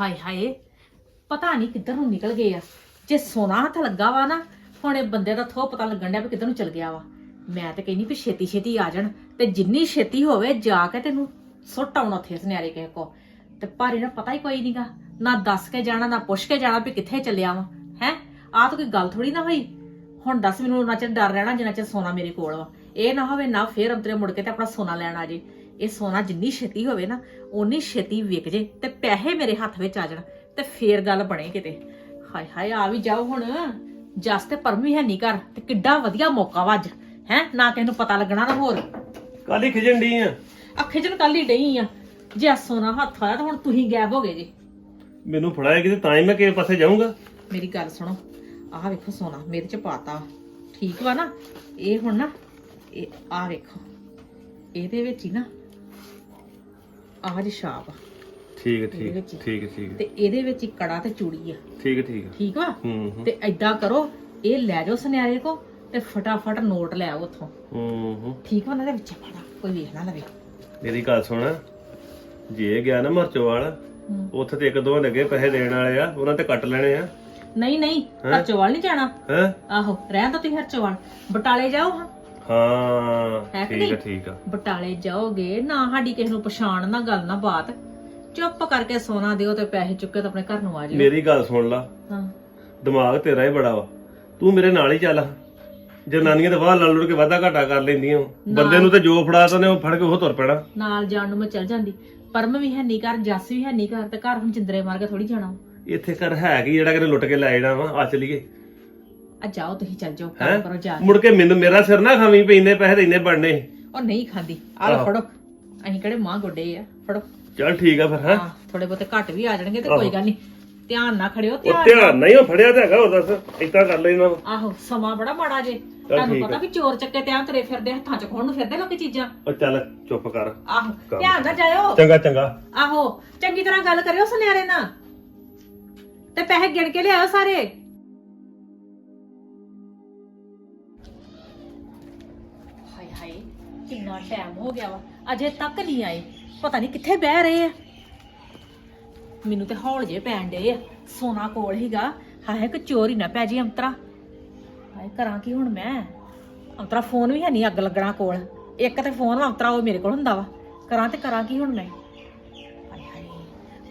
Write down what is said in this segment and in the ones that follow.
ਹਾਏ ਹਾਏ, ਪਤਾ ਨਹੀਂ ਕਿੱਧਰ ਨੂੰ ਨਿਕਲ ਗਏ ਆ। ਜੇ ਸੋਨਾ ਹੱਥ ਲੱਗਾ ਵਾ ਨਾ, ਹੁਣ ਇਹ ਬੰਦੇ ਦਾ ਥੋ ਪਤਾ ਲੱਗਣ ਡਿਆ ਵੀ ਕਿੱਧਰ ਨੂੰ ਚਲ ਗਿਆ ਵਾ। ਮੈਂ ਤੇ ਕਹਿੰਦੀ ਵੀ ਛੇਤੀ ਛੇਤੀ ਆ ਜਾਣ, ਤੇ ਜਿੰਨੀ ਛੇਤੀ ਹੋਵੇ ਜਾ ਕੇ ਤੈਨੂੰ ਸੁੱਟ ਆਉਣਾ ਉੱਥੇ ਸੁਨਿਆਰੇ ਕਿਸੇ ਕੋ ਤੇ ਪਰ ਇਹਨਾਂ ਪਤਾ ਹੀ ਕੋਈ ਨਹੀਂਗਾ ਨਾ ਦੱਸ ਕੇ ਜਾਣਾ, ਨਾ ਪੁੱਛ ਕੇ ਜਾਣਾ ਵੀ ਕਿੱਥੇ ਚੱਲਿਆ ਵਾ, ਹੈ? ਆਹ ਤਾਂ ਕੋਈ ਗੱਲ ਥੋੜੀ ਨਾ ਹੋਈ। ਹੁਣ ਦੱਸ ਮੈਨੂੰ ਉਹਨਾਂ ਚਿਰ ਡਰ ਰਹਿਣਾ, ਜਿੰਨਾ ਚਿਰ ਸੋਨਾ ਮੇਰੇ ਕੋਲ ਵਾ। ਇਹ ਨਾ ਹੋਵੇ ਨਾ ਫੇਰ ਅੰਤਰੇ ਮੁੜ ਕੇ ਤੇ ਆਪਣਾ ਸੋਨਾ ਲੈਣ ਆ ਜੇ। ਇਹ ਸੋਨਾ ਜਿੰਨੀ ਛੇਤੀ ਹੋਵੇ ਨਾ ਓਨੀ ਛੇਤੀ ਵਿਕ ਜੇ ਤੇ ਪੈਸੇ ਮੇਰੇ ਹੱਥ ਵਿੱਚ ਆ ਜਾਣ ਤੇ ਫੇਰ ਗੱਲ ਬਣੇ ਕਿਤੇ। ਹਾਏ ਹਾਏ ਆ ਵੀ ਜਾਓ ਹੁਣ। ਜਸ ਤੇ ਪਰਮ ਹੈ ਨਹੀਂ ਘਰ ਤੇ ਕਿੱਡਾ ਵਧੀਆ ਮੌਕਾ ਵਾ ਅੱਜ ਹੈ? ਨਾ ਕਿਸੇ ਨੂੰ ਪਤਾ ਲੱਗਣਾ ਨਾ ਹੋਰ। ਕਾਲੀ ਖਿਜਣ ਡਈ ਆ। ਅੱਖੇ ਜਨ ਕੱਲ ਹੀ ਡਈ ਆ। ਜੇ ਆਹ ਸੋਨਾ ਹੱਥ ਆਇਆ ਤਾਂ ਹੁਣ ਤੁਸੀਂ ਗਾਇਬ ਹੋ ਗਏ ਜੀ। ਮੈਨੂੰ ਫੜਾਏਗੀ ਤੇ ਤਾਂ ਹੀ ਮੈਂ ਕਿਸੇ ਪਾਸੇ ਜਾਊਂਗਾ। ਮੇਰੀ ਗੱਲ ਸੁਣੋ ਆਹ ਵੇਖੋ ਸੋਨਾ ਮੇਰੇ ਚ ਪਾਤਾ। ਠੀਕ ਵਾ ਨਾ? ਇਹ ਹੁਣ ਨਾ ਇਹ ਆਹ ਵੇਖੋ। ਇਹਦੇ ਵਿੱਚ ਹੀ ਨਾ ਆਹ ਜੀ ਛਾਪ ਆ। ਠੀਕ ਠੀਕ। ਠੀਕ ਠੀਕ। ਤੇ ਇਹਦੇ ਵਿੱਚ ਕੜਾ ਤੇ ਚੂੜੀ ਆ। ਠੀਕ ਠੀਕ। ਠੀਕ ਵਾ ਹੂੰ ਹੂੰ। ਤੇ ਐਦਾਂ ਕਰੋ ਇਹ ਲੈ ਜਾਓ ਸੁਨਿਆਰੇ ਕੋ ਤੇ ਫਟਾਫਟ ਨੋਟ ਲੈ ਆਓ ਉੱਥੋਂ। ਹੂੰ ਹੂੰ। ਠੀਕ ਵਾ ਨਾ ਇਹਦੇ ਵਿੱਚ ਫੜਾ ਕੋਈ ਵੇਖ ਨਾ ਲਵੇ। ਮੇਰੀ ਗੱਲ ਸੁਣ। ਜੇ ਗਿਆ ਨਾ ਮਰਚੋਵਾਲ ਹੂੰ। ਉੱਥੇ ਤੇ ਇੱਕ ਦੋ ਲੱਗੇ ਪੈਸੇ ਦੇਣ ਵਾਲੇ ਆ ਉਹਨਾਂ ਤੇ ਕੱਟ ਲੈਣੇ ਆ। ਨਹੀਂ ਨਹੀਂ ਹਰਚੋਵਾਲ ਨਹੀਂ ਜਾਣਾ। ਹੈ? ਆਹੋ ਰਹਿਣ ਦੋ ਤੁਸੀਂ ਹਰਚੋਵਾਲ ਬਟਾਲੇ ਜਾਓ ਹਾਂ। ਹਾਂ ਹੈ ਕਿ ਠੀਕ ਹੈ ਨਹੀਂ? ਠੀਕ ਆ। ਬਟਾਲੇ ਜਾਓਗੇ ਨਾ ਸਾਡੀ ਕਿਸੇ ਨੂੰ ਪਛਾਣ ਨਾ ਗੱਲ ਨਾ ਬਾਤ। ਚੁੱਪ ਕਰਕੇ ਸੋਨਾ ਦਿਓ ਤੇ ਪੈਸੇ ਚੁੱਕੇ ਤੇ ਆਪਣੇ ਘਰ ਨੂੰ ਆ ਜਾਓ ਮੇਰੀ ਗੱਲ ਸੁਣ ਲਾ। ਹਾਂ। ਦਿਮਾਗ ਤੇਰਾ ਹੀ ਬੜਾ ਵਾ। ਤੂੰ ਮੇਰੇ ਨਾਲ ਹੀ ਚੱਲ। ਜਨਾਨੀਆਂ ਤੇ ਬਾਹਰ ਲੜ ਲੜ ਕੇ ਵਾਧਾ ਘਾਟਾ ਕਰ ਲੈਂਦੀਆਂ। ਬੰਦੇ ਨੂੰ ਤੇ ਜੋ ਫੜਾ ਤਾ ਨੇ ਉਹ ਫੜ ਕੇ ਉਹ ਤੁਰ ਪੈਣਾ। ਨਾਲ ਜਾਣ ਨੂੰ ਮੈਂ ਚੱਲ ਜਾਂਦੀ। ਪਰਮ ਵੀ ਹੈ ਨਹੀਂ ਘਰ ਜੱਸ ਵੀ ਹੈ ਨਹੀਂ ਘਰ ਤੇ ਘਰ ਹੁਣ ਜਿੰਦਰੇ ਮਾਰ ਕੇ ਥੋੜੀ ਜਾਣਾ। ਇੱਥੇ ਕਰ ਹੈ ਕੀ ਜਿਹੜਾ ਕਿਤੇ ਲੁੱਟ ਕੇ ਲੈ ਜਾਣਾ ਵਾ? ਆ ਚਲੀਏ। ਆ ਜਾਓ ਤੁਸੀਂ ਚੱਲ ਜਾਓ? ਕੰਮ ਕਰੋ ਜਾ ਕੇ। ਮੁੜ ਕੇ ਮੈਨੂੰ ਮੇਰਾ ਸਿਰ ਨਾ ਖਾਵੀਂ ਪਈ ਇੰਨੇ ਪੈਸੇ ਤੇ ਇੰਨੇ ਬਣਨੇ ਉਹ ਨਹੀਂ ਖਾਂਦੀ। ਆ ਲਓ ਆਹੋ। ਫੜੋ। ਅਸੀਂ ਕਿਹੜੇ ਮਾਂ ਗੋਡੇ ਆ? ਫੜੋ। ਚੱਲ ਠੀਕ ਆ ਫਿਰ ਹੈ? ਹਾਂ ਥੋੜੇ ਬਹੁਤੇ ਘੱਟ ਵੀ ਆ ਜਾਣਗੇ ਤੇ ਕੋਈ ਗੱਲ ਨਹੀਂ। ਧਿਆਨ ਨਾ ਖੜਿਓ ਉਹ ਧਿਆਨ ਧਿਆਨ ਨਹੀਂ ਉਹ ਫੜਿਆ ਤੇ ਹੈਗਾ ਉਹ ਦੱਸ। ਏਦਾਂ ਕਰ ਲੈਣਾ ਆਹੋ ਸਮਾਂ ਬੜਾ ਮਾੜਾ ਜੇ। ਤੁਹਾਨੂੰ ਠੀਕ ਪਤਾ ਵੀ ਚੋਰ ਚੱਕੇ ਤੇ ਆ ਤੁਰੇ ਫਿਰਦੇ ਹੱਥਾਂ ਚ ਖੋਣ ਨੂੰ ਫਿਰਦੇ ਲੋਕੀ ਚੀਜ਼ਾਂ। ਉਹ ਚੱਲ ਚੁੱਪ ਕਰ। ਆਹੋ ਧਿਆਨ ਨਾਲ ਜਾਇਓ। ਚੰਗਾ ਚੰਗਾ। ਆਹੋ ਚੰਗੀ ਤਰ੍ਹਾਂ ਗੱਲ ਕਰਿਓ ਸੁਨਿਆਰੇ ਨਾਲ। ਤੇ ਪੈਸੇ ਗਿਣ ਕੇ ਲਿਆਓ ਸਾਰੇ। ਕਿੰਨਾ ਟਾਈਮ ਹੋ ਗਿਆ ਵਾ। ਅਜੇ ਤੱਕ ਨਹੀਂ ਆਏ। ਪਤਾ ਨਹੀਂ ਕਿੱਥੇ ਬਹਿ ਰਹੇ ਆ। ਮੈਨੂੰ ਤੇ ਹੌਲ ਜੇ ਪੈਣ ਡੇ ਆ। ਸੋਨਾ ਕੋਲ ਹੀਗਾ ਹਾਏ ਕਿ ਚੋਰੀ ਨਾ ਪੈ ਜੀ ਅੰਤਰਾ। ਹਾਏ ਕਰਾਂ ਕੀ ਹੁਣ ਮੈਂ? ਅੰਤਰਾ ਫੋਨ ਵੀ ਹੈ ਨਹੀਂ ਅੱਗ ਲੱਗਣਾ ਕੋਲ। ਇੱਕ ਤੇ ਫੋਨ ਅੰਤਰਾ ਉਹ ਮੇਰੇ ਕੋਲ ਹੁੰਦਾ ਵਾ। ਕਰਾਂ ਤੇ ਕਰਾਂ ਕੀ ਹੁਣ ਮੈਂ? ਹਾਏ ਹਾਏ।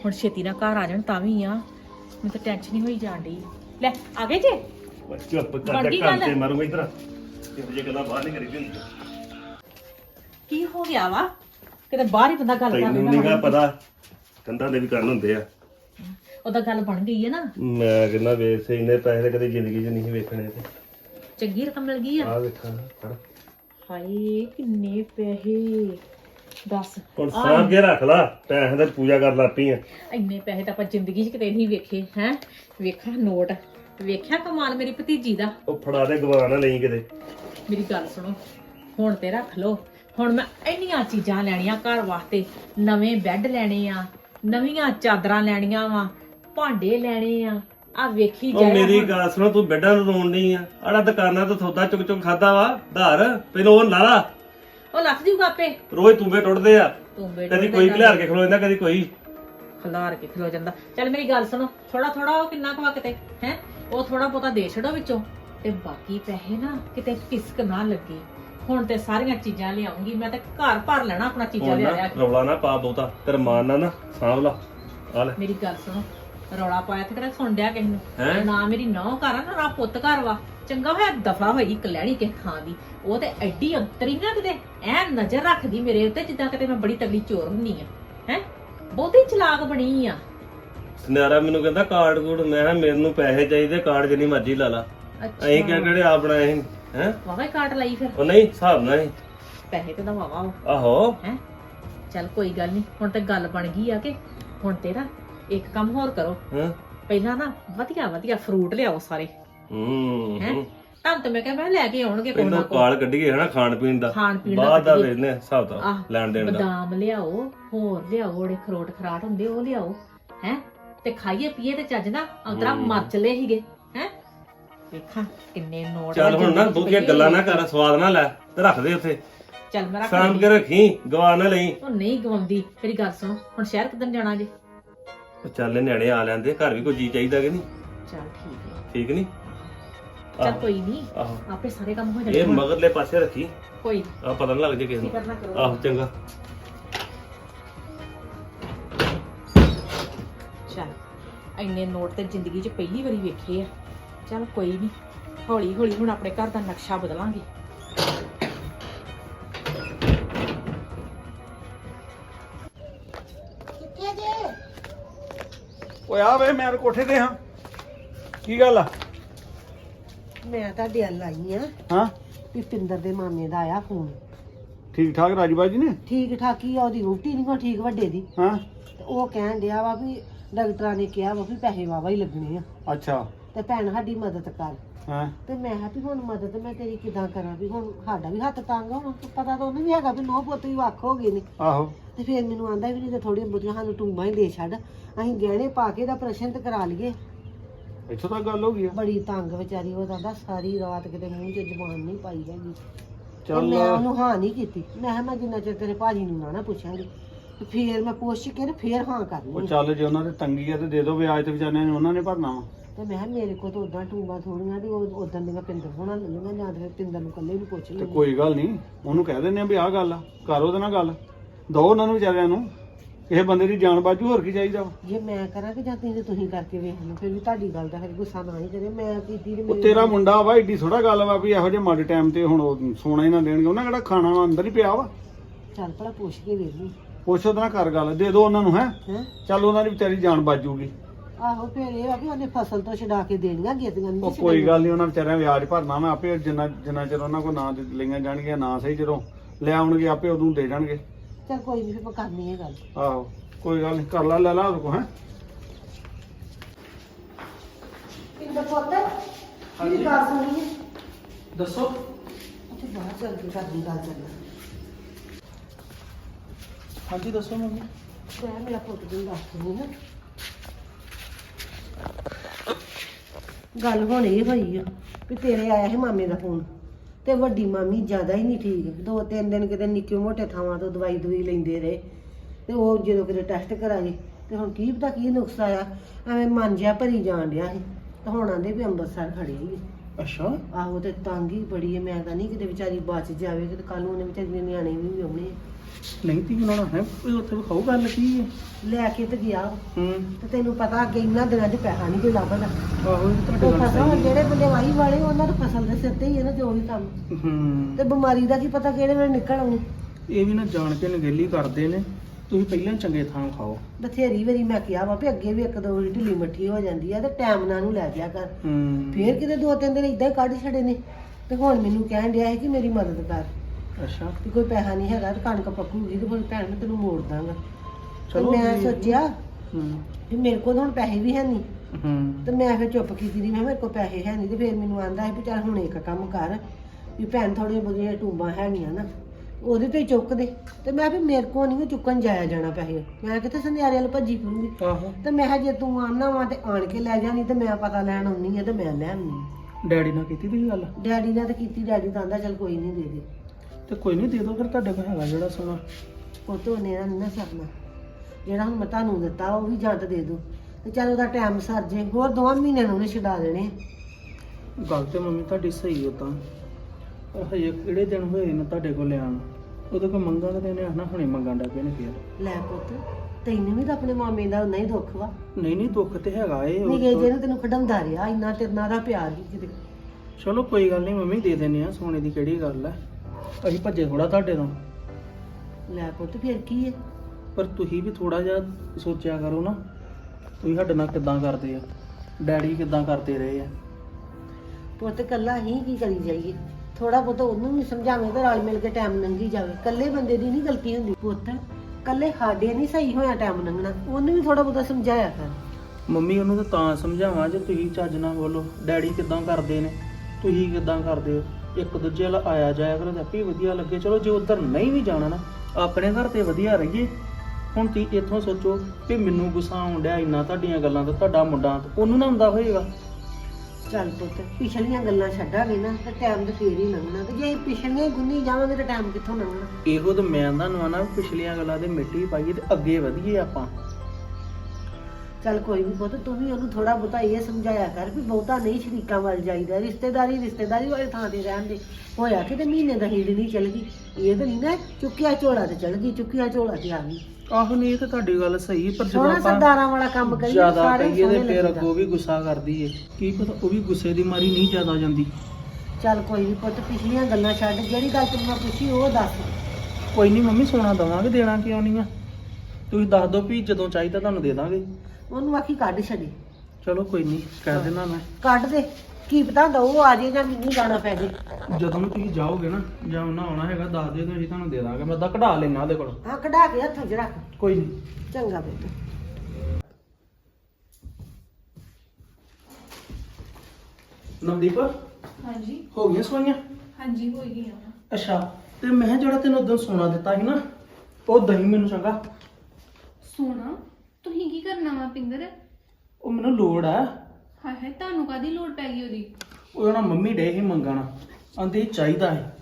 ਹੁਣ ਛੇਤੀ ਨਾਲ ਘਰ ਆ ਜਾਣ ਤਾਂ ਵੀ ਆ। ਮੈਨੂੰ ਤਾਂ ਟੈਨਸ਼ਨ ਹੀ ਹੋਈ ਜਾਣ ਡਈ। ਲੈ ਆ ਗਏ ਜੇ? ਚੁੱਪ ਕਰ ਜਾ ਤੇ ਮਾਰੂੰਗਾ ਇਧਰ। ਇਹੋ ਜਿਹੀ ਗੱਲਾਂ ਬਾਹਰ ਨਹੀਂ ਕਰੀ ਹੁੰਦੀ ਕੀ ਹੋ ਗਿਆ ਵਾ? ਕਿਤੇ ਬਾਹਰ ਹੀ ਬੰਦਾ ਗੱਲ ਕਰ ਤੈਨੂੰ ਲੈਂਦਾ ਪਤਾ ਕੰਧਾਂ ਦੇ ਵੀ ਕੰਨ ਹੁੰਦੇ ਆ। ਉਹਦਾ ਗੱਲ ਬਣ ਗਈ ਹੈ ਨਾ। ਮੈਂ ਕਹਿੰਦਾ ਵੇਖ ਇੰਨੇ ਪੈਸੇ ਤਾਂ ਕਦੇ ਜ਼ਿੰਦਗੀ 'ਚ ਨਹੀਂ ਵੇਖਣੇ ਤੇ। ਚੰਗੀ ਰਕਮ ਮਿਲ ਗਈ ਆ। ਆਹ ਵੇਖਾਂ ਫੜ। ਹਾਏ ਕਿੰਨੇ ਪੈਸੇ। ਦੱਸ। ਹੁਣ ਸਾਂਭ ਕੇ ਰੱਖ ਲਾ ਪੈਸੇ ਦੀ ਪੂਜਾ ਕਰ ਲੱਪੀ ਆ। ਇੰਨੇ ਪੈਸੇ ਤਾਂ ਆਪਾਂ ਜ਼ਿੰਦਗੀ 'ਚ ਕਿਤੇ ਨਹੀਂ ਵੇਖੇ ਹੈ? ਵੇਖਾ ਨੋਟ ਵੇਖਿਆ ਕਮਾਲ ਮੇਰੀ ਭਤੀਜੀ ਦਾ। ਉਹ ਫੜਾ ਦੇ ਗਵਾ ਨਾ ਲਈ ਕਿਤੇ। ਮੇਰੀ ਗੱਲ ਸੁਣੋ ਹੁਣ ਤੇ ਰੱਖ ਲਓ। ਹੁਣ ਮੈਂ ਇੰਨੀਆਂ ਚੀਜ਼ਾਂ ਲੈਣੀਆਂ ਘਰ ਵਾਸਤੇ। ਨਵੇਂ ਬੈੱਡ ਲੈਣੇ ਆ ਨਵੀਆਂ ਚਾਦਰਾਂ ਲੈਣੀਆਂ ਵਾ ਭਾਂਡੇ ਲੈਣੇ ਆ ਆ ਵੇਖੀ ਉਹ ਜਾਇਆ ਮੇਰੀ ਗੱਲ ਸੁਣੋ ਤੂੰ ਬੈੱਡਾਂ ਨੂੰ ਰੋਣ ਨਹੀਂ ਆ। ਆੜਾ ਦੁਕਾਨਾਂ ਤੋਂ ਸੌਦਾ ਚੁੱਕ ਚੁੱਕ ਖਾਦਾ ਵਾ ਧਾਰ ਪਹਿਲਾਂ ਉਹ ਉਹ ਲੱਥ ਜੂਗਾ ਆਪੇ। ਰੋਜ਼ ਤੂੰਬੇ ਟੁੱਟਦੇ ਆ। ਤੂੰ ਬੇਟਾ ਕਦੀ ਕੋਈ ਘਲਿਆਰ ਕੇ ਖਲੋ ਜਾਂਦਾ ਕਦੀ ਕੋਈ। ਖਲਾਰ ਕੇ ਖਲੋ ਜਾਂਦਾ। ਚੱਲ ਮੇਰੀ ਗੱਲ ਸੁਣੋ ਥੋੜਾ ਥੋੜਾ ਉਹ ਕਿੰਨਾ ਕੁ ਕਿਤੇ ਹੈ? ਉਹ ਥੋੜਾ ਬਹੁਤਾ ਦੇ ਛੜੋ ਵਿੱਚੋਂ। ਤੇ ਬਾਕੀ ਪੈਸੇ ਨਾ ਕਿਤੇ ਪਿਸਕ ਨਾ ਲੱਗੇ। ਹੁਣ ਤੇ ਸਾਰੀਆਂ ਚੀਜ਼ਾਂ ਲਿਆਉਂਗੀ ਮੈਂ ਤੇ ਘਰ ਭਰ ਲੈਣਾ ਆਪਣਾ ਚੀਜ਼ਾਂ ਹੁਣ ਲਿਆ ਨਾ ਲਿਆ ਕੇ। ਰੌਲਾ ਨਾ ਪਾ ਬਹੁਤਾ ਤੇਰੇ ਮਾਨ ਨਾ ਨਾ ਸਾਂਭ ਲਾ ਆ ਲੈ। ਮੇਰੀ ਗੱਲ ਸੁਣੋ ਰੌਲਾ ਪਾਇਆ ਤੇ ਕਿਹੜਾ ਸੁਣ ਡਿਆ ਕਿਸੇ ਨੂੰ? ਹੈਂ? ਨਾ ਮੇਰੀ ਨੌ ਘਰ ਆ ਨਾ ਨਾ ਪੁੱਤ ਘਰ ਵਾ। ਚੰਗਾ ਹੋਇਆ ਦਫਾ ਹੋਈ ਕਲਿਆਣੀ ਕਿਸੇ ਥਾਂ ਦੀ। ਉਹ ਤੇ ਐਡੀ ਅੰਤਰੀ ਨਾ ਕਿਤੇ ਐ ਨਜ਼ਰ ਰੱਖਦੀ ਮੇਰੇ ਉੱਤੇ ਜਿੱਦਾਂ ਕਿਤੇ ਮੈਂ ਬੜੀ ਤਗੜੀ ਚੋਰ ਹੁੰਨੀ ਆ। ਹੈ? ਬਹੁਤੀ ਚਲਾਕ ਬਣੀ ਆ। ਸੁਨਿਆਰਾ ਮੈਨੂੰ ਕਹਿੰਦਾ ਕਾਰਡ ਕੂਡ ਮੈਂ ਕਿਹਾ ਮੈਨੂੰ ਪੈਸੇ ਚਾਹੀਦੇ ਕਾਰਡ ਜਿੰਨੀ ਮਰਜ਼ੀ ਲਾ ਲਾ। ਅਸੀਂ ਕਿਹੜੇ ਕਿਹੜੇ ਆ ਬਣਾਏ ਸੀ? ਹੈ? ਵਾਵਾ ਕਾਟ ਲਈ ਫਿਰ। ਉਹ ਨਹੀਂ ਹਿਸਾਬ ਨਾਲ ਹੀ। ਪੈਸੇ ਤੇ ਦਾ ਵਾਵਾ ਆਹੋ। ਹੈ? ਚੱਲ ਕੋਈ ਗੱਲ ਨਹੀਂ ਹੁਣ ਤੇ ਗੱਲ ਬਣ ਗਈ ਆ ਕਿ ਹੁਣ ਤੇਰਾ ਇੱਕ ਕੰਮ ਹੋਰ ਕਰੋ। ਹਾਂ? ਪਹਿਲਾਂ ਨਾ ਵਧੀਆ ਵਧੀਆ ਫਰੂਟ ਲਿਆਓ ਸਾਰੇ। ਹੂੰ ਹੈਂ? ਹੂੰ। ਤਾਂ ਤੇ ਮੈਂ ਕਿਹਾ ਮੈਂ ਲੈ ਕੇ ਆਉਣਗੇ ਕੋਈ ਨਾ ਪਹਿਲਾਂ ਕੋਈ ਕਾਲ। ਕੱਢੀਏ ਹਨਾ ਖਾਣ ਪੀਣ ਦਾ। ਖਾਣ ਪੀਣ ਦਾ ਬਾਅਦ ਦਾ ਕੱਢੀਏ। ਵੇਖਨੇ ਹਿਸਾਬ ਦਾ ਆਹ, ਲੈਣ ਦੇਣ ਦਾ। ਬਦਾਮ ਲਿਆਓ ਹੋਰ ਲਿਆਓ ਜਿਹੜੇ ਖਰੋਟ ਖਰਾਟ ਹੁੰਦੇ ਉਹ ਲਿਆਓ। ਹੈ? ਤੇ ਖਾਈਏ ਪੀਏ ਤੇ ਚੱਜ ਨਾ ਅੰਤਰਾ ਹੂੰ। ਮਰ ਚਲੇ ਹੀਗੇ ਹੈ? ਵੇਖਾਂ ਕਿੰਨੇ ਨੋਟ ਚੱਲ ਹੁਣ ਨਾ ਬਹੁਤੀਆਂ ਗੱਲਾਂ ਨਾ ਕਰ ਸਵਾਦ ਨਾ ਲੈ ਤੇ ਰੱਖ ਦੇ ਉੱਥੇ। ਚੱਲ ਮੈਂ ਰੱਖ ਸਾਂਭ ਲਈ ਕੇ ਰੱਖੀ ਗਵਾ ਨਾ ਲਈ। ਉਹ ਨਹੀਂ ਗਵਾਉਂਦੀ ਮੇਰੀ ਗੱਲ ਸੁਣੋ ਹੁਣ ਸ਼ਹਿਰ ਕਿੱਦਣ ਜਾਣਾ ਜੇ? ਉਹ ਚੱਲ ਨਿਆਣੇ ਆ ਲੈਂਦੇ ਘਰ ਵੀ ਕੋਈ ਜੀ ਚਾਹੀਦਾ ਕਿ ਨਹੀਂ? ਚੱਲ ਠੀਕ ਹੈ। ਠੀਕ ਨਹੀਂ? ਚੱਲ ਆਹੋ। ਕੋਈ ਨਹੀਂ ਆਹੋ। ਆਪੇ ਸਾਰੇ ਕੰਮ ਹੋ ਇਹ ਜਾਣਗੇ। ਮਗਰਲੇ ਪਾਸੇ ਰੱਖੀ। ਕੋਈ ਨੀ, ਆ ਪਤਾ ਨਾ ਲੱਗ ਜੇ ਕਿਸੇ ਨੂੰ। ਫਿਕਰ ਨਾ ਕਰੋ। ਆਹੋ ਚੰਗਾ। ਚੱਲ ਇੰਨੇ ਨੋਟ ਤੇ ਜ਼ਿੰਦਗੀ 'ਚ ਪਹਿਲੀ ਵਾਰੀ ਵੇਖੇ ਆ। ਚੱਲ ਕੋਈ ਨਹੀਂ ਹੌਲੀ ਹੌਲੀ ਹੁਣ ਆਪਣੇ ਘਰ ਦਾ ਨਕਸ਼ਾ ਬਦਲਾਂਗੇ। ਓਏ ਆ ਵੇ ਮੈਂ ਤਾਂ ਕੋਠੇ ਤੇ ਹਾਂ। ਕੀ ਗੱਲ ਆ? ਮੈਂ ਤੁਹਾਡੇ ਵੱਲ ਆਈ ਆ। ਹਾਂ? ਵੀ ਪਿੰਦਰ ਦੇ ਮਾਮੇ ਦਾ ਆਇਆ ਫੋਨ। ਠੀਕ ਠਾਕ ਰਾਜੀ ਬਾਜੀ ਨੇ? ਠੀਕ ਠਾਕ ਹੀ ਆ ਉਹਦੀ ਰੋਟੀ ਨਹੀਂ ਕੋ ਠੀਕ ਵੱਡੇ ਦੀ। ਹਾਂ? ਤੇ ਉਹ ਕਹਿਣ ਡਿਆ ਵਾ ਵੀ ਡਾਕਟਰਾਂ ਨੇ ਕਿਹਾ ਵਾ ਵੀ ਪੈਸੇ ਵਾਵਾ ਹੀ ਲੱਗਣੇ ਆ। ਅੱਛਾ। ਤੇ ਭੈਣ ਸਾਡੀ ਮਦਦ ਕਰ। ਹਾਂ। ਤੇ ਮੈਂ ਕਿਹਾ ਵੀ ਹੁਣ ਮਦਦ ਮੈਂ ਤੇਰੀ ਕਿਦਾਂ ਕਰਾਂ ਵੀ ਹੁਣ ਸਾਡਾ ਵੀ ਹੱਥ ਤੰਗ ਹੁਣ ਪਤਾ ਤਾਂ ਉਹਨੂੰ ਵੀ ਹੈਗਾ ਵੀ ਨੋ ਪੁੱਤ ਵੀ ਵੱਖ ਹੋ ਗਏ ਨੇ। ਆਹੋ। ਤੇ ਫਿਰ ਮੈਨੂੰ ਆਂਦਾ ਵੀ ਨਹੀਂ ਤੇ ਥੋੜੀਆਂ ਬਹੁਤੀਆਂ ਸਾਨੂੰ ਟੂੰਬਾਂ ਹੀ ਦੇ ਛੱਡ ਅਸੀਂ ਗਹਿਣੇ ਪਾ ਕੇ ਦਾ ਪ੍ਰਸ਼ਨ ਤੇ ਕਰਾ ਲਈਏ। ਇੱਥੋਂ ਤੱਕ ਗੱਲ ਹੋ ਗਈ ਆ। ਬੜੀ ਤੰਗ ਵਿਚਾਰੀ ਉਹ ਕਹਿੰਦਾ ਸਾਰੀ ਰਾਤ ਕਿਤੇ ਮੂੰਹ 'ਚ ਜ਼ਬਾਨ ਨਹੀਂ ਪਾਈ ਹੈਗੀ। ਤੇ ਚੱਲ। ਮੈਂ ਉਹਨੂੰ ਹਾਂ ਨਹੀਂ ਕੀਤੀ। ਮੈਂ ਕਿਹਾ ਮੈਂ ਜਿੰਨਾ ਚਿਰ ਤੇਰੇ ਭਾਜੀ ਨੂੰ ਨਾ ਨਾ ਪੁੱਛਾਂਗੀ ਤੇ ਫੇਰ ਮੈਂ ਪੁੱਛ ਕੇ ਨਾ ਫੇਰ ਹਾਂ ਉਹ ਕਰਨੀ ਆ। ਚੱਲ ਜੇ ਉਹਨਾਂ ਦੇ ਤੰਗੀ ਆ ਤੇ ਦੇ ਦੋ ਵਿਆਜ ਤੇ ਵਿਚਾਰਿਆਂ ਨੇ ਉਹਨਾਂ ਨੇ ਭਰਨਾ ਵਾ। ਤੇ ਮੈਂ ਕਿਹਾ ਮੇਰੇ ਕੋਲ ਤਾਂ ਉਦਾਂ ਟੂਬਾਂ ਥੋੜੀਆਂ ਤੇ ਉਹ ਉਦਾਂ ਦੀਆਂ ਪਿੰਦਰ ਹੋਣਾ ਲੈ ਜਾਂ ਤੇ ਪਿੰਦਰ ਨੂੰ ਇਕੱਲੇ ਨੂੰ ਪੁੱਛ ਤੇ ਕੋਈ ਗੱਲ ਨਹੀਂ ਉਹਨੂੰ ਕਹਿ ਦਿੰਦੇ ਆ ਵੀ ਆਹ ਗੱਲ ਆ ਕਰ ਉਹਦੇ ਨਾਲ ਗੱਲ। ਦੋ ਉਹਨਾਂ ਨੂੰ ਵਿਚਾਰਿਆਂ ਨੂੰ ਇਹ ਬੰਦੇ ਦੀ ਜਾਨ ਬਾਜੂ ਹੋਰ ਕੀ ਚਾਹੀਦਾ ਵਾ? ਜੇ ਮੈਂ ਕਰਾਂ ਕਿ ਜਾਂ ਤੁਸੀਂ ਤੁਸੀਂ ਕਰਕੇ ਵੇਖ ਲਓ ਫਿਰ ਵੀ ਤੁਹਾਡੀ ਗੱਲ ਦਾ ਫਿਰ ਗੁੱਸਾ ਨਾ ਹੀ ਕਰੇ। ਮੈਂ ਕੀਤੀ ਤੇ ਉਹ ਮੇਰੇ ਤੇਰਾ ਮੁੰਡਾ ਵਾ ਏਡੀ ਥੋੜਾ ਗੱਲ ਵਾ ਵੀ ਇਹੋ ਜਿਹੇ ਮਾੜੇ ਟਾਈਮ ਤੇ ਹੁਣ ਉਹ ਸੋਨਾ ਹੀ ਨਾ ਦੇਣਗੇ। ਉਹਨਾਂ ਕਿਹੜਾ ਖਾਣਾ ਵਾ ਅੰਦਰ ਹੀ ਪਿਆ ਵਾ? ਚੱਲ ਭਲਾ ਪੁੱਛ ਕੇ ਵੇਖ ਲਈ ਪੁੱਛ ਉਹਦੇ ਨਾਲ ਕਰ ਗੱਲ ਦੇ ਦੋ ਉਹਨਾਂ ਨੂੰ ਹੈ? ਹੈ? ਚੱਲ ਉਹਨਾਂ ਦੀ ਵਿਚਾਰੀ ਜਾਨ ਬਾਜੂਗੀ। ਆਹੋ ਫਿਰ ਇਹ ਆ ਵੀ ਉਹਨੇ ਫਸਲ ਤੋਂ ਛਡਾ ਕੇ ਦੇਣੀਆਂ ਗੇਤੀਆਂ ਨਹੀਂ ਉਹ ਕੋਈ ਗੱਲ ਨਹੀਂ ਉਹਨਾਂ ਵਿਚਾਰਿਆਂ ਵਿਆਜ ਭਰਨਾ ਮੈਂ ਆਪੇ ਜਿੰਨਾ ਜਿੰਨਾ ਚਿਰ ਉਹਨਾਂ ਕੋਲ ਨਾ ਦੇ- ਲਈਆਂ ਜਾਣਗੀਆਂ ਨਾ ਸਹੀ ਜਦੋਂ ਲੈ ਆਉਣਗੇ ਆਪੇ ਉਦੋਂ ਦੇ ਜਾਣਗੇ। ਚੱਲ ਕੋਈ ਨਹੀਂ ਫਿਰ ਕਰਨੀ ਇਹ ਗੱਲ। ਆਹੋ ਕੋਈ ਗੱਲ ਨਹੀਂ ਕਰ ਲਾ ਲੈ ਲਾ ਉਹਦੇ ਕੋਲ ਹੈ। ਪਿੰਦਰ ਪੁੱਤ ਮੇਰੀ ਗੱਲ ਸੁਣੀ ਦੱਸੋ। ਉੱਥੇ ਬਾਹਰ ਚੱਲ ਕੇ ਕਰਨੀ ਗੱਲ ਚੱਲਣਾ ਹਾਂਜੀ ਦੱਸੋ ਮੰਮੀ। ਮੈਂ ਮੇਰਾ ਪੁੱਤ ਦੀ ਦੱਸ ਦਿੰਦੀ ਹਾਂ। ਗੱਲ ਹੁਣ ਇਹ ਹੋਈ ਆ ਵੀ ਤੇਰੇ ਆਇਆ ਸੀ ਮਾਮੇ ਦਾ ਫੋਨ ਤੇ ਵੱਡੀ ਮਾਮੀ ਜ਼ਿਆਦਾ ਹੀ ਨਹੀਂ ਠੀਕ। ਦੋ ਤਿੰਨ ਦਿਨ ਕਿਤੇ ਨਿੱਕੇ ਮੋਟੇ ਥਾਵਾਂ ਤੋਂ ਦਵਾਈ ਦਵਾਈ ਲੈਂਦੇ ਰਹੇ। ਤੇ ਉਹ ਜਦੋਂ ਕਿਤੇ ਟੈਸਟ ਕਰਾਏ ਤੇ ਹੁਣ ਕੀ ਪਤਾ ਕੀ ਨੁਕਸ ਆਇਆ। ਐਵੇਂ ਮਨ ਜਿਹਾ ਭਰੀ ਜਾਣ ਡਿਆ ਸੀ। ਤੇ ਹੁਣ ਆਂਦੇ ਵੀ ਅੰਮ੍ਰਿਤਸਰ ਖੜੇ ਹੀ ਅੱਛਾ। ਆਹੋ ਤੇ ਤੰਗ ਹੀ ਬੜੀ ਹੈ ਮੈਂ ਤਾਂ ਨਹੀਂ ਕਿਤੇ ਵਿਚਾਰੀ ਬਚ ਜਾਵੇ ਕਿ ਕੱਲ ਨੂੰ ਉਹਨੇ ਵਿਚਾਰੀ ਦੇ ਨਿਆਣੇ ਵੀ ਆਉਣੇ ਆ। ਨਹੀਂ ਤੀ ਉਹਨਾਂ ਹੈ ਕੋਈ ਉੱਥੇ ਵਿਖਾਓ ਗੱਲ ਕੀ ਹੈ? ਲੈ ਕੇ ਤੇ ਗਿਆ। ਹੂੰ। ਤੇ ਤੈਨੂੰ ਪਤਾ ਅੱਗੇ ਇੰਨਾ ਦਿਨਾਂ 'ਚ ਪੈਸਾ ਨਹੀਂ ਕੋਈ ਲੱਭਦਾ। ਆਹੋ ਇਹ ਤਾਂ ਉਹ ਤੁਹਾਡੀ ਫਸਲ ਸਹੀ ਹੈ। ਜਿਹੜੇ ਬੰਦੇ ਵਾਈ ਵਾਲੇ ਉਹਨਾਂ ਨੂੰ ਫਸਲ ਦੇ ਸਿਰ ਤੇ ਹੀ ਹੈ ਨਾ ਜੋ ਵੀ ਕੰਮ। ਹੂੰ। ਤੇ ਬਿਮਾਰੀ ਦਾ ਕੀ ਪਤਾ ਕਿਹੜੇ ਵੇਲੇ ਨਿਕਲ ਆਉਣੀ। ਇਹ ਵੀ ਨਾ ਜਾਣ ਕੇ ਨਗੇਲੀ ਕਰਦੇ ਨੇ। ਤੁਸੀਂ ਪਹਿਲਾਂ ਚੰਗੇ ਥਾਂ ਖਾਓ। ਬਥੇਰੀ ਵਾਰੀ ਮੈਂ ਕਿਹਾ ਵਾ ਵੀ ਅੱਗੇ ਵੀ ਇੱਕ ਦੋ ਵਾਰੀ ਢਿੱਲੀ ਮੱਠੀ ਹੋ ਜਾਂਦੀ ਆ ਤੇ ਟਾਈਮ ਨਾਲ ਨੂੰ ਲੈ ਜਾ ਕਰ। ਹੂੰ। ਫੇਰ ਕਿਤੇ ਦੋ ਤਿੰਨ ਦਿਨ ਇਦਾਂ ਹੀ ਕੱਢ ਛੜੇ ਨੇ। ਤੇ ਹੁਣ ਮੈਨੂੰ ਕਹਿਣ ਡਿਆ ਹੈ ਕਿ ਮੇਰੀ ਮਦਦ ਕਰ। ਅੱਛਾ। ਵੀ ਕੋਈ ਪੈਸਾ ਨਹੀਂ ਹੈਗਾ ਤੇ ਕਣਕ ਪੱਕੂਗੀ ਤੇ ਫਿਰ ਭੈਣ ਮੈਂ ਤੈਨੂੰ ਮੋੜ ਦਾਂਗਾ। ਚਲੋ ਮੈਂ। ਸੋਚਿਆ ਹੂੰ। ਵੀ ਮੇਰੇ ਕੋਲ ਹੁਣ ਪੈਸੇ ਵੀ ਹੈ ਨਹੀਂ। ਹੂੰ। ਤੇ ਮੈਂ ਫਿਰ ਚੁੱਪ ਕੀਤੀ ਨਹੀਂ ਮੈਂ ਕਿਹਾ ਮੇਰੇ ਕੋਲ ਪੈਸੇ ਹੈ ਨਹੀਂ ਤੇ ਫਿਰ ਮੈਨੂੰ ਆਂਦਾ ਹੈ ਵੀ ਚੱਲ ਹੁਣ ਇੱਕ ਕੰਮ ਕਰ ਵੀ ਭੈਣ ਥੋੜੀਆਂ ਬਹੁਤੀਆਂ ਟੂਬਾਂ ਹੈਗੀਆਂ ਨਾ ਉਹਦੇ ਤੇ ਹੀ ਚੁੱਕ ਦੇ। ਤੇ ਮੈਂ ਵੀ ਮੇਰੇ ਕੋਲ ਨਹੀਂ ਚੁੱਕਣ ਜਾਇਆ ਜਾਣਾ ਪੈਸੇ। ਮੈਂ ਕਿਤੇ ਸੰਧਿਆਰੇ ਵਾਲ ਭੱਜੀ ਫਿਰੂੰਗੀ। ਆਹੋ। ਤੇ ਮੈਂ ਕਿਹਾ ਜੇ ਤੂੰ ਆਨਾ ਵਾ ਤੇ ਆਣ ਕੇ ਲੈ ਜਾਣੀ ਤੇ ਮੈਂ ਪਤਾ ਲੈਣ ਆਉਣੀ ਆ ਤੇ ਮੈਂ ਲੈ ਆਉਣੀ ਡੈਡੀ ਨਾਲ ਕੀਤੀ ਤੁਸੀਂ ਗੱਲ? ਡੈਡੀ ਨੇ ਤਾਂ ਕੀਤੀ ਡੈਡੀ ਤਾਂ ਆਂਦਾ ਚੱਲ ਕੋਈ ਨਹੀਂ ਦੇ ਦੇ। ਤੇ ਕੋਈ ਨਹੀਂ ਦੇ ਦੋ ਫਿਰ ਤੁਹਾਡੇ ਕੋਲ ਹੈਗਾ ਜਿਹੜਾ ਸੋਨਾ ਉਹ ਤੋਂ ਨੇ ਨਾ ਸਰਨਾ। ਜਿਹੜਾ ਹੁਣ ਮੈਂ ਤੁਹਾਨੂੰ ਦਿੱਤਾ ਉਹ ਵੀ ਜੰਟ ਦੇ ਦੋ ਤੇ ਚੱਲ ਉਹਦਾ ਟਾਈਮ ਸਰ ਜੇ ਹੋਰ ਦੋ ਮਹੀਨੇ ਨੂੰ ਉਹਨੇ ਛਡਾ ਦੇਣੇ ਗੱਲ ਤੇ ਮੰਮੀ ਤੁਹਾਡੀ ਸਹੀ ਉਦਾਂ ਪਰ ਹਜੇ ਕਿਹੜੇ ਦਿਨ ਹੋਏ ਨੇ ਤੁਹਾਡੇ ਕੋਲ ਲਿਆਣ ਉਦੋਂ ਕੋ ਮੰਗਾਂ ਤੇ ਇਹਨੇ ਆਣਾ ਹੁਣੇ ਮੰਗਾਂ ਪਏ ਨੇ ਫਿਰ। ਲੈ ਪੁੱਤ ਤੈਨੂੰ ਵੀ ਤਾਂ ਆਪਣੇ ਮਾਮੇ ਦਾ ਨਹੀਂ ਦੁੱਖ ਵਾ। ਨਹੀਂ ਨਹੀਂ ਦੁੱਖ ਤੇ ਹੈਗਾ ਏ ਉਹ ਨਿਗੇ ਤਾਂ- ਜੇ ਨੂੰ ਤੈਨੂੰ ਖਡਾਉਂਦਾ ਰਿਹਾ ਇੰਨਾ ਤੇਰੇ ਨਾਲ ਦਾ ਪਿਆਰ ਹੀ ਕਿਤੇ। ਚਲੋ ਕੋਈ ਗੱਲ ਨਹੀਂ ਮੰਮੀ ਦੇ ਦਿੰਨੇ ਆ ਸੋਨੇ ਦੀ ਕਿਹੜੀ ਗੱਲ ਹੈ ਅਸੀਂ ਭੱਜੇ ਥੋੜਾ ਤੁਹਾਡੇ ਤੋਂ ਲੈ ਪੁੱਤ ਫਿਰ ਕੀ ਹੈ? ਪਰ ਤੁਸੀਂ ਵੀ ਥੋੜਾ ਜਿਹਾ ਸੋਚਿਆ ਕਰੋ ਨਾ ਤੁਸੀਂ ਸਾਡੇ ਨਾਲ ਕਿੱਦਾਂ ਕਰਦੇ ਆ? ਡੈਡੀ ਕਿੱਦਾਂ ਕਰਦੇ ਰਹੇ ਆ? ਪੁੱਤ ਕੱਲਾ ਹੀ ਕੀ ਕਰੀ ਜਾਈਏ? ਥੋੜਾ ਬਹੁਤ ਉਹਨੂੰ ਵੀ ਸਮਝਾਵੇਂ ਤੇ ਰਲ ਮਿਲ ਕੇ ਟਾਈਮ ਲੰਘੀ ਜਾਵੇ। ਕੱਲੇ ਬੰਦੇ ਦੀ ਨਹੀਂ ਗਲਤੀ ਹੁੰਦੀ। ਪੁੱਤ ਕੱਲੇ ਸਾਡੇ ਨਹੀਂ ਸਹੀ ਹੋਇਆ ਟਾਈਮ ਲੰਘਣਾ। ਉਹਨੂੰ ਵੀ ਥੋੜਾ ਬਹੁਤਾ ਸਮਝਾਇਆ ਕਰ। ਮੰਮੀ ਉਹਨੂੰ ਤਾਂ ਤਾਂ ਸਮਝਾਵਾਂ ਜੇ ਤੁਸੀਂ ਚੱਜ ਨਾਲ ਬੋਲੋ। ਡੈਡੀ ਕਿੱਦਾਂ ਕਰਦੇ ਨੇ? ਤੁਸੀਂ ਕਿੱਦਾਂ ਕਰਦੇ ਹੋ? ਇੱਕ ਦੂਜੇ ਨਾਲ ਆਇਆ ਜਾਇਆ ਕਰੋ ਤਾਂ ਆਪੇ ਵਧੀਆ ਲੱਗੇ। ਚਲੋ ਜੇ ਉਧਰ ਨਹੀਂ ਵੀ ਜਾਣਾ ਨਾ ਆਪਣੇ ਘਰ ਤੇ ਵਧੀਆ ਰਹੀਏ। ਹੁਣ ਤੁਸੀਂ ਇੱਥੋਂ ਸੋਚੋ ਕਿ ਮੈਨੂੰ ਗੁੱਸਾ ਆਉਣ ਡਿਆ ਇੰਨਾ ਤੁਹਾਡੀਆਂ ਗੱਲਾਂ ਤੋਂ ਤੁਹਾਡਾ ਮੁੰਡਾ ਉਹਨੂੰ ਨਾ ਹੁੰਦਾ ਹੋਏਗਾ। ਚੱਲ ਪੁੱਤ ਪਿਛਲੀਆਂ ਗੱਲਾਂ ਛੱਡਾਂਗੇ ਨਾ ਤੇ ਟਾਈਮ ਤੇ ਫੇਰ ਹੀ ਲੰਘਣਾ। ਤੇ ਜੇ ਪਿਛਲੀਆਂ ਹੀ ਗੁੰਨੀ ਜਾਵਾਂਗੇ ਤਾਂ ਟਾਈਮ ਕਿੱਥੋਂ ਲੰਘਣਾ? ਇਹੋ ਤਾਂ ਮੈਂ ਤੁਹਾਨੂੰ ਆਣਾ ਪਿਛਲੀਆਂ ਗੱਲਾਂ ਦੇ ਮਿੱਟੀ ਪਾਈਏ ਤੇ ਅੱਗੇ ਵਧੀਏ ਆਪਾਂ। ਚੱਲ ਕੋਈ ਨਹੀਂ ਪੁੱਤ ਤੂੰ ਵੀ ਉਹਨੂੰ ਥੋੜਾ ਬਹੁਤਾ ਇਹ ਸਮਝਾਇਆ ਕਰ ਵੀ ਬਹੁਤਾ ਨਹੀਂ ਸ਼ਰੀਕਾਂ ਵੱਲ ਜਾਈਦਾ ਰਿਸ਼ਤੇਦਾਰੀ ਰਿਸ਼ਤੇਦਾਰੀ ਵਾਲੇ ਥਾਂ ਤੇ ਰਹਿਣ ਦੇ। ਹੋਇਆ ਕਿਤੇ ਮਹੀਨੇ ਦਾ ਹੀੜ ਨਹੀਂ ਚਲ ਗਈ। ਇਹ ਤਾਂ ਨਹੀਂ ਨਾ ਚੁੱਕਿਆ ਝੋਲਾ ਤੇ ਚਲ ਗਈ ਚੁੱਕਿਆ ਝੋਲਾ ਤੇ ਆ ਗਈ। ਆਹੋ ਨਹੀਂ ਇਹ ਤਾਂ ਤੁਹਾਡੀ ਗੱਲ ਸਹੀ ਪਰ ਜਦੋਂ ਸੋਹਣਾ ਆਪਾਂ ਸਰਦਾਰਾਂ ਵਾਲਾ ਕੰਮ ਜ਼ਿਆਦਾ ਸਾਰੇ ਕਹੀਏ ਤੇ ਸੋਹਣੇ ਫਿਰ ਲੱਗੀਦਾ। ਅੱਗੋਂ ਵੀ ਗੁੱਸਾ ਕਰਦੀ ਏ। ਕੀ ਪਤਾ ਉਹ ਵੀ ਗੁੱਸੇ ਦੀ ਮਾਰੀ ਨਹੀਂ ਜ਼ਿਆਦਾ ਜਾਂਦੀ। ਚੱਲ ਕੋਈ ਨਹੀਂ ਪੁੱਤ ਪਿਛਲੀਆਂ ਗੱਲਾਂ ਛੱਡ ਜਿਹੜੀ ਗੱਲ ਤੈਨੂੰ ਮੈਂ ਪੁੱਛੀ ਉਹ ਦੱਸ। ਕੋਈ ਨਹੀਂ ਮੰਮੀ ਸੋਨਾ ਦਵਾਂਗੇ ਦੇਣਾ ਕਿਉਂ ਨਹੀਂ ਆ? ਤੁਸੀਂ ਦੱਸ ਦਿਓ ਵੀ ਜਦੋਂ ਚਾਹੀਦਾ ਤੁਹਾਨੂੰ ਦੇ ਦਾਂਗੇ। ਉਹਨੂੰ ਆਖੀ ਕੱਢ ਛੱਡੀ। ਚਲੋ ਕੋਈ ਨਹੀਂ ਕਹਿ ਦੇਣਾ ਮੈਂ। ਕੱਢ ਦੇ ਕੀ ਪਤਾ ਹੁੰਦਾ ਉਹ ਆ ਜੇ ਜਾਂ ਮੈਨੂੰ ਜਾਣਾ ਪੈ ਜੇ। ਜਦੋਂ ਤੁਸੀਂ ਜਾਓਗੇ ਨਾ ਜਾਂ ਉਹਨਾਂ ਆਉਣਾ ਹੈਗਾ ਦੱਸ ਦਿਓ ਤੇ ਅਸੀਂ ਤੁਹਾਨੂੰ ਦੇ ਦਾਂਗੇ। ਮੈਂ ਤਾਂ ਕਢਾ ਲੈਣਾ ਉਹਦੇ ਕੋਲ। ਹਾਂ ਕਢਾ ਕੇ ਹੱਥੋਂ ਚ ਰੱਖ। ਕੋਈ ਨਹੀਂ ਚੰਗਾ ਪੁੱਤ ਨਵਦੀਪ? ਹਾਂਜੀ। ਹੋ ਗਈਆਂ ਸਵਾਈਆਂ ਹਾਂਜੀ ਹੋ ਗਈਆਂ ਅੱਛਾ ਤੇ ਮੈਂ ਜਿਹੜਾ ਤੈਨੂੰ ਉਦੋਂ ਸੋਨਾ ਦਿੱਤਾ ਸੀ ਨਾ ਉਹ ਦਹੀਂ ਮੈਨੂੰ ਚੰਗਾ। ਸੋਨਾ? ਤੁਸੀਂ ਕੀ ਕਰਨਾ ਵਾ ਪਿੰਦਰ? ਉਹ ਮੈਨੂੰ ਲੋੜ ਆ। ਹਾਏ ਹਾਏ ਤੁਹਾਨੂੰ ਕਾਦੀ ਲੋੜ ਪੈ ਗਈ ਉਹਦੀ? ਉਹ ਨਾ ਮੰਮੀ ਡੇ ਹੀ ਮੰਗਣਾ। ਆਂਦੇ ਚਾਹੀਦਾ ਹੈ